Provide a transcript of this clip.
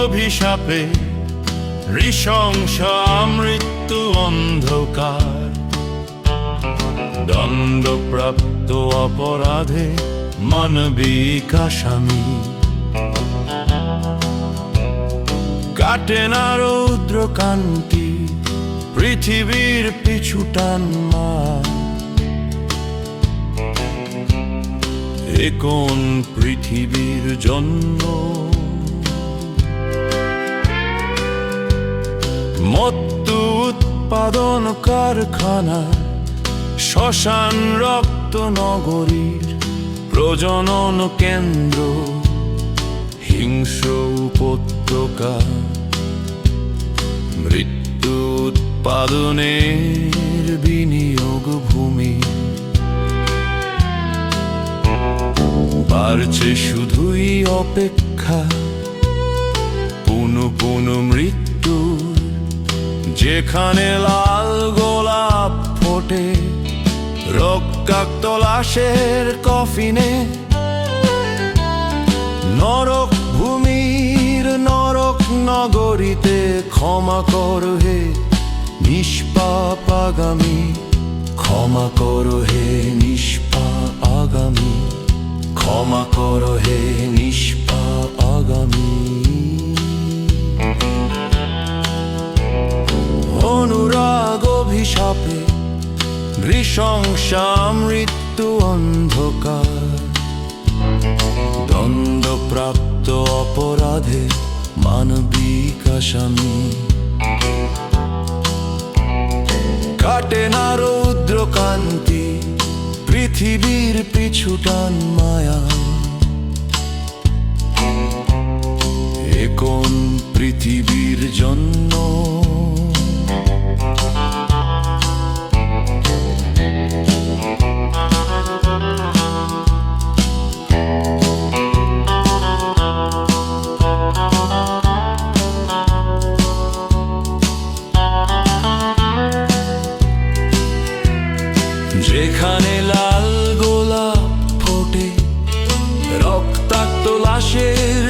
অভিশাপে নৃশংস মৃত্যু অন্ধকার। দণ্ডপ্রাপ্ত অপরাধে মানবিক আসামি কাটে না রৌদ্র কান্তি পৃথিবীর পিছু টান মা কোন পৃথিবীর জন্য মত্তু উৎপাদন কারখানা, শ্মশান রক্ত নগরীর প্রজনন কেন্দ্র, হিংস্র উপত্যকা। মৃত্যু উৎপাদনের বিনিয়োগ ভূমি। বাড়ছে শুধুই অপেক্ষা। যেখানে লাল গোলাপ ফোটে, রক্তাক্ত লাশের কফিনে। নরক ভূমির নরক নগরীতে ক্ষমা কর হে নিষ্পাপ আগামী। ক্ষমা কর হে নিষ্পাপ আগামী। ক্ষমা কর হে নিষ্পাপ অভিশাপে নৃশংসা মৃত্যু অন্ধকার। দণ্ডপ্রাপ্ত অপরাধে মানবিক কাটে না রৌদ্র কান্তি পৃথিবীর পিছুটান মায়া। এখন পৃথিবীর জন্য যেখানে লাল গোলাপ ফোটে রক্তাক্ত লাশের